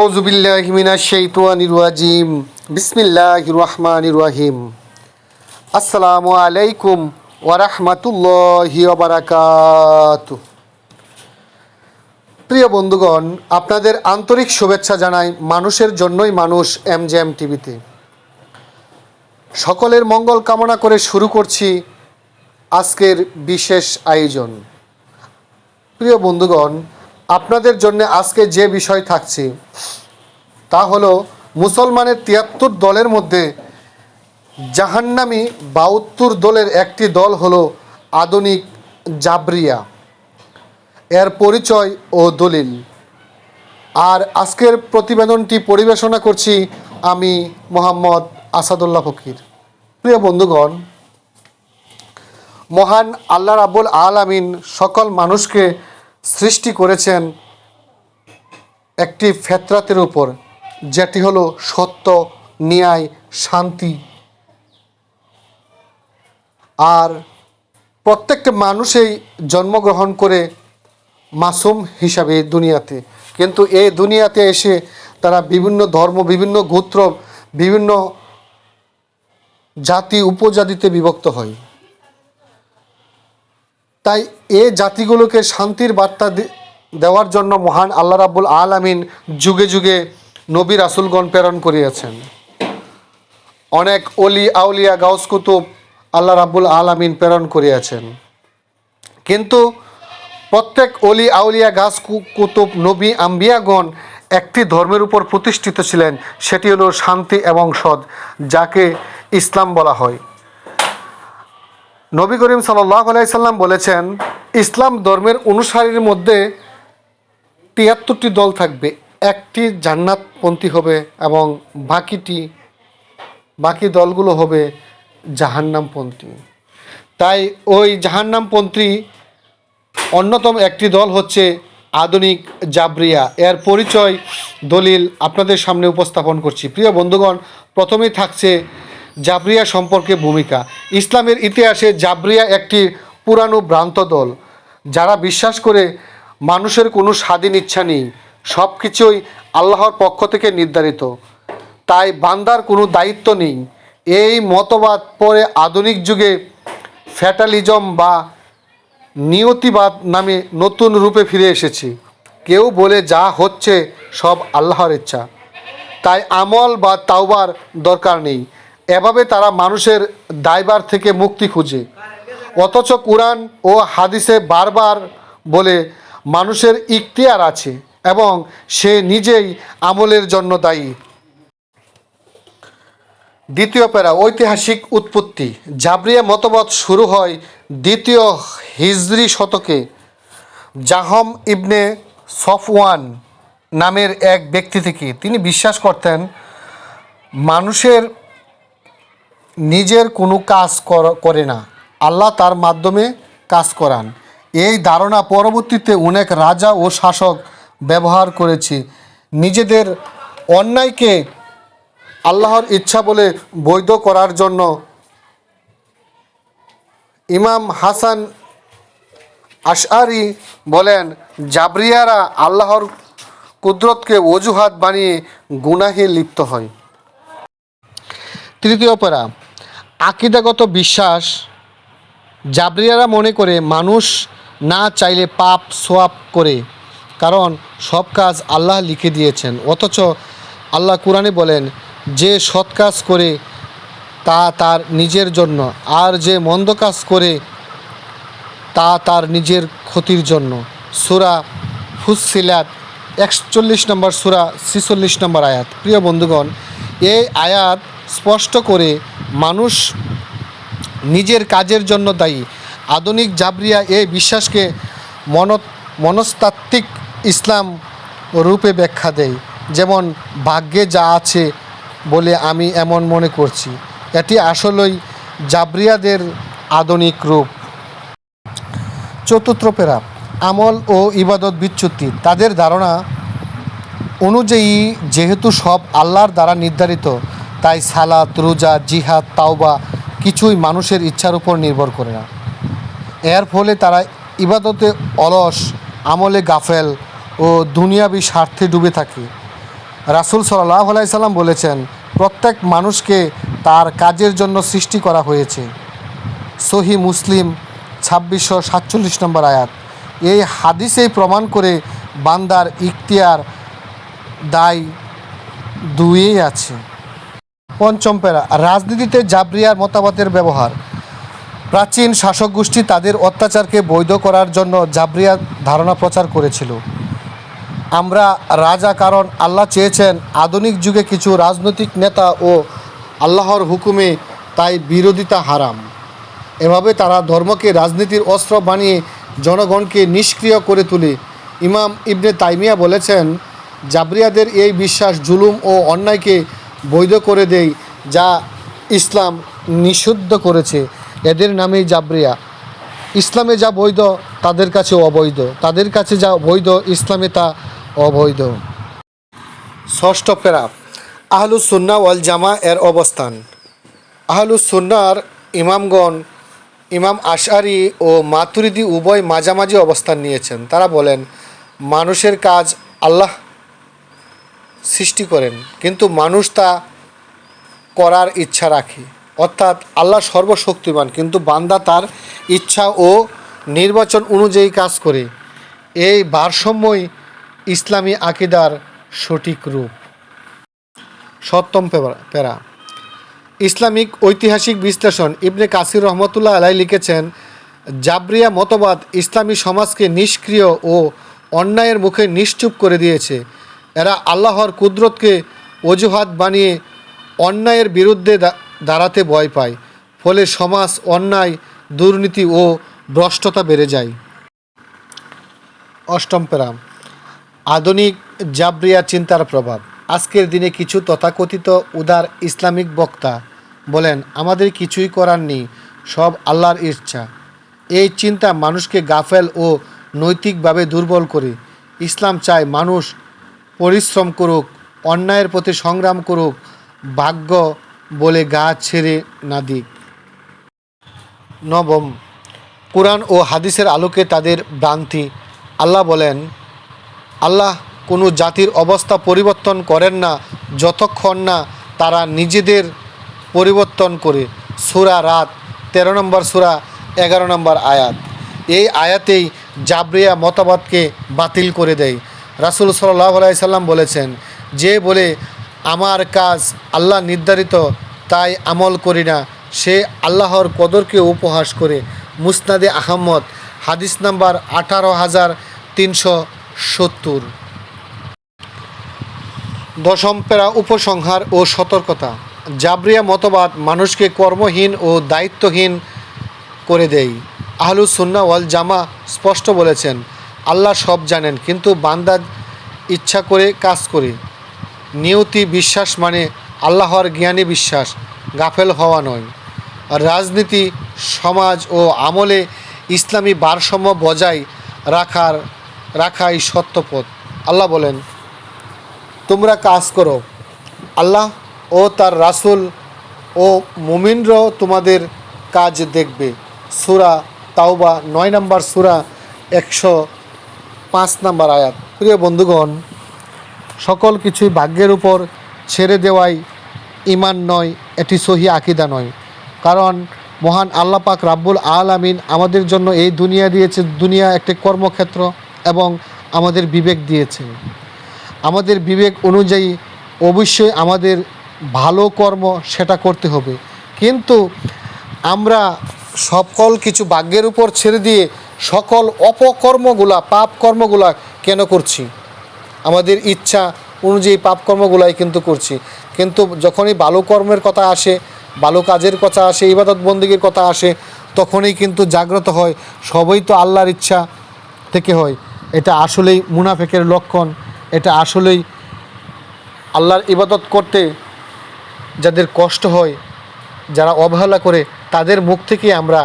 আউজুবিল্লাহিমিনাশাইতুয়ানিরাজিম বিসমিল্লাহ রহমান রহিম। আসসালামু আলাইকুম ওয়ারাহমাতুল্লাহি ওবারাকাত প্রিয় বন্ধুগণ, আপনাদের আন্তরিক শুভেচ্ছা জানাই মানুষের জন্যই মানুষ এম জে এম টিভিতে। সকলের মঙ্গল কামনা করে শুরু করছি আজকের বিশেষ আয়োজন। প্রিয় বন্ধুগণ আপনাদের জন্য আজকে যে বিষয় থাকছে, তা হলো মুসলমানের তিয়াত্তর দলের মধ্যে জাহান্নামি বাহাত্তর দলের একটি দল হলো আধুনিক জাবরিয়া। এর পরিচয় ও দলিল। আর আজকের প্রতিবেদনটি পরিবেশনা করছি আমি মোহাম্মদ আসাদুল্লাহ ফকির। প্রিয় বন্ধুগণ, মহান আল্লাহ রাবুল আল আমিন সকল মানুষকে সৃষ্টি করেছেন একটি ফেতরাতের উপর, যেটি হলো সত্য, ন্যায়, শান্তি। আর প্রত্যেকটা মানুষই জন্মগ্রহণ করে মাসুম হিসাবে দুনিয়াতে। কিন্তু এই দুনিয়াতে এসে তারা বিভিন্ন ধর্ম, বিভিন্ন গোত্র, বিভিন্ন জাতি উপজাতিতে বিভক্ত হয়। তাই এ জাতিগুলোকে শান্তির বার্তা দেওয়ার জন্য মহান আল্লাহ রাব্বুল আলামিন যুগে যুগে নবী রাসুলগণ প্রেরণ করিয়াছেন। অনেক অলি আউলিয়া গাউস কুতুব আল্লাহ রাব্বুল আলামিন প্রেরণ করিয়াছেন। কিন্তু প্রত্যেক অলি আউলিয়া গাছ কুতুব নবী আম্বিয়াগণ একটি ধর্মের উপর প্রতিষ্ঠিত ছিলেন, সেটি হলো শান্তি এবং সৎ, যাকে ইসলাম বলা হয়। নবী করিম সাল্লাহ বলেছেন, ইসলাম ধর্মের অনুসারীর মধ্যে তিয়াত্তরটি দল থাকবে। একটি জান্নাতপন্থী হবে এবং বাকিটি, বাকি দলগুলো হবে জাহান্নামপন্থী। তাই ওই জাহান্নামপন্থী অন্যতম একটি দল হচ্ছে আধুনিক জাবরিয়া। এর পরিচয় দলিল আপনাদের সামনে উপস্থাপন করছি। প্রিয় বন্ধুগণ, প্রথমেই থাকছে জাবরিয়া সম্পর্কে ভূমিকা। ইসলামের ইতিহাসে জাবরিয়া একটি পুরানো ভ্রান্ত দল, যারা বিশ্বাস করে মানুষের কোনো স্বাধীন ইচ্ছা নেই সব কিছুই আল্লাহর পক্ষ থেকে নির্ধারিত। তাই বান্দার কোনো দায়িত্ব নেই। এই মতবাদ পরে আধুনিক যুগে ফ্যাটালিজম বা নিয়তিবাদ নামে নতুন রূপে ফিরে এসেছি। কেউ বলে যা হচ্ছে সব আল্লাহর ইচ্ছা। তাই আমল বা তাওবার দরকার নেই। এভাবে তারা মানুষের দায়বার থেকে মুক্তি খুঁজে। অথচ কোরআন ও হাদিসে বারবার বলে মানুষের ইখতিয়ার আছে এবং সে নিজেই আমলের জন্য দায়ী। দ্বিতীয় প্যারা, ঐতিহাসিক উৎপত্তি। জাবরিয়া মতবাদ শুরু হয় দ্বিতীয় হিজরি শতকে। জাহম ইবনে সফওয়ান নামের এক ব্যক্তি থেকে। তিনি বিশ্বাস করতেন, মানুষের নিজের কোনো কাজ কর- না। আল্লাহ তার মাধ্যমে কাজ করান। এই ধারণা পরবর্তীতে অনেক রাজা ও শাসক ব্যবহার করেছে। নিজেদের অন্যায়কে আল্লাহর ইচ্ছা বলে বৈধ করার জন্য ইমাম হাসান আশআরি বলেন, জাবরিয়ারা আল্লাহর কুদরতকে অজুহাত বানিয়ে গুনাহে লিপ্ত হয়। তৃতীয় পারা আকিদাগত বিশ্বাস জাবরিয়ারা মনে করে মানুষ না চাইলে পাপ সোয়াপ করে, কারণ সব কাজ আল্লাহ লিখে দিয়েছেন। অথচ আল্লাহ কোরআনে বলেন, যে সৎ কাজ করে, তা তার নিজের জন্য, আর যে মন্দ কাজ করে, তা তার নিজের ক্ষতির জন্য। সুরা ফুসিলাত একচল্লিশ নম্বর সুরা ছিচল্লিশ নম্বর আয়াত। প্রিয় বন্ধুগণ, এই আয়াত স্পষ্ট করে মানুষ নিজের কাজের জন্য দায়ী। আধুনিক জাবরিয়া এই বিশ্বাসকে মন মনস্তাত্ত্বিক ইসলাম রূপে ব্যাখ্যা দেয়। যেমন, ভাগ্যে যা আছে বলে আমি এমন মনে করছি। এটি আসলেই জাবরিয়াদের আধুনিক রূপ। চতুর্থ পেরা আমল ও ইবাদত বিচ্যুতি। তাদের ধারণা অনুযায়ী যেহেতু সব আল্লাহর দ্বারা নির্ধারিত তাই সালাত, রোজা, জিহাদ, তাওবা কিছুই মানুষের ইচ্ছার উপর নির্ভর করে না। এর ফলে তারা ইবাদতে অলস, আমলে গাফেল ও দুনিয়াবি স্বার্থে ডুবে থাকে। রাসুল সাল্লাহ সাল্লাম বলেছেন, প্রত্যেক মানুষকে তার কাজের জন্য সৃষ্টি করা হয়েছে। সহি মুসলিম ছাব্বিশশো সাতচল্লিশ নম্বর আয়াত। এই হাদিসেই প্রমাণ করে বান্দার ইখতিয়ার দায় দুইই আছে। পঞ্চম পেরা রাজনীতিতে জাবরিয়ার মতামতের ব্যবহার। প্রাচীন শাসক গোষ্ঠী তাদের অত্যাচারকে বৈধ করার জন্য জাবরিয়া ধারণা প্রচার করেছিল। আমরা রাজা কারণ আল্লাহ চেয়েছেন আধুনিক যুগে কিছু রাজনৈতিক নেতা ও আল্লাহর হুকুমে তাই বিরোধিতা হারাম। এভাবে তারা ধর্মকে, রাজনীতির অস্ত্র বানিয়ে জনগণকে নিষ্ক্রিয় করে তুলে। ইমাম ইবনে তাইমিয়া বলেছেন, জাবরিয়াদের এই বিশ্বাস জুলুম ও অন্যায়কে বৈধ করে দেয় যা ইসলাম নিষিদ্ধ করেছে। এদের নামেই জাবরিয়া। ইসলামে যা বৈধ, তাদের কাছে অবৈধ। তাদের কাছে যা বৈধ, ইসলামে তা অবৈধ। ষষ্ঠ পেরা আহলুস সুন্না ওয়াল জামা এর অবস্থান। আহলুস সুন্নার ইমামগণ, ইমাম আশারি ও মাতুরিদি উভয় মাঝামাঝি অবস্থান নিয়েছেন। তারা বলেন, মানুষের কাজ আল্লাহ সৃষ্টি করেন। কিন্তু মানুষ তা করার ইচ্ছা রাখে। অর্থাৎ আল্লাহ সর্বশক্তিমান, কিন্তু বান্দা তার ইচ্ছা ও নির্বাচন অনুযায়ী কাজ করে। এই ভারসাম্যই ইসলামী আকিদার সঠিক রূপ। সপ্তম পেরা ইসলামিক ঐতিহাসিক বিশ্লেষণ ইবনে কাসির রহমতুল্লাহ আলাই লিখেছেন, জাবরিয়া মতবাদ ইসলামী সমাজকে নিষ্ক্রিয় ও অন্যায়ের মুখে নিশ্চুপ করে দিয়েছে। এরা আল্লাহর কুদরতকে অজুহাত বানিয়ে অন্যায়ের বিরুদ্ধে দাঁড়াতে ভয় পায়, ফলে সমাজ অন্যায়, দুর্নীতি ও ভ্রষ্টতা বেড়ে যায়। অষ্টম পেরাম আধুনিক জাবরিয়া চিন্তার প্রভাব। আজকের দিনে কিছু তথাকথিত উদার ইসলামিক বক্তা বলেন, আমাদের কিছুই করার নেই, সব আল্লাহর ইচ্ছা। এই চিন্তা মানুষকে গাফেল ও নৈতিকভাবে দুর্বল করে। ইসলাম চায় মানুষ পরিশ্রম করুক, অন্যায়ের প্রতি সংগ্রাম করুক, ভাগ্য বলে গা ছেড়ে না দিক। নবম, কোরআন ও হাদিসের আলোকে তাদের ভ্রান্তি। আল্লাহ বলেন, আল্লাহ কোনো জাতির অবস্থা পরিবর্তন করেন না, যতক্ষণ না তারা নিজেদের পরিবর্তন করে। সুরা রাত, তেরো নম্বর সুরা, এগারো নম্বর আয়াত। এই আয়াতেই জাবরিয়া মতবাদকে বাতিল করে দেয়। রাসুল সাল্লাহ সাল্লাম বলেছেন, যে বলে আমার কাজ আল্লাহ নির্ধারিত, তাই আমল করি না। সে আল্লাহর কদরকে উপহাস করে। মুসনাদে আহম্মদ হাদিস নাম্বার আঠারো হাজার তিনশো সত্তর। দশম পেরা উপসংহার ও সতর্কতা। জাবরিয়া মতবাদ মানুষকে কর্মহীন ও দায়িত্বহীন করে দেয়। আহলু সুন্না ওয়াল জামা স্পষ্ট বলেছেন আল্লাহ সব জানেন, কিন্তু বান্দা ইচ্ছা করে কাজ করে। নিয়তি বিশ্বাস মানে আল্লাহর জ্ঞানী বিশ্বাস, গাফেল হওয়া নয়। রাজনীতি, সমাজ ও আমলে ইসলামী ভারসাম্য বজায় রাখার, রাখাই সত্যপথ। আল্লাহ বলেন, তোমরা কাজ করো। আল্লাহ ও তার রাসূল ও মুমিনরাও তোমাদের কাজ দেখবে। সুরা তাওবা নয় নম্বর সুরা একশো পাঁচ নাম্বার আয়াত। প্রিয় বন্ধুগণ, সকল কিছুই ভাগ্যের উপর ছেড়ে দেওয়াই ইমান নয়, এটি সহি আকিদা নয়। কারণ মহান আল্লাহ পাক রাব্বুল আলামিন আমাদের জন্য এই দুনিয়া দিয়েছে, দুনিয়া একটি কর্মক্ষেত্র এবং আমাদের বিবেক দিয়েছে আমাদের বিবেক অনুযায়ী অবশ্যই আমাদের ভালো কর্ম সেটা করতে হবে। কিন্তু আমরা সকল কিছু ভাগ্যের উপর ছেড়ে দিয়ে সকল অপকর্মগুলা, পাপ কর্মগুলা কেন করছি? আমাদের ইচ্ছা অনুযায়ী পাপ কর্মগুলাই কিন্তু করছি। কিন্তু যখনই ভালো কর্মের কথা আসে, ভালো কাজের কথা আসে, ইবাদত বন্দীগীর কথা আসে, তখনই কিন্তু জাগ্রত হয়। সবই তো আল্লাহর ইচ্ছা থেকে হয়। এটা আসলেই মুনাফেকের লক্ষণ। এটা আসলেই আল্লাহর ইবাদত করতে যাদের কষ্ট হয়, যারা অবহেলা করে, তাদের মুখ থেকে আমরা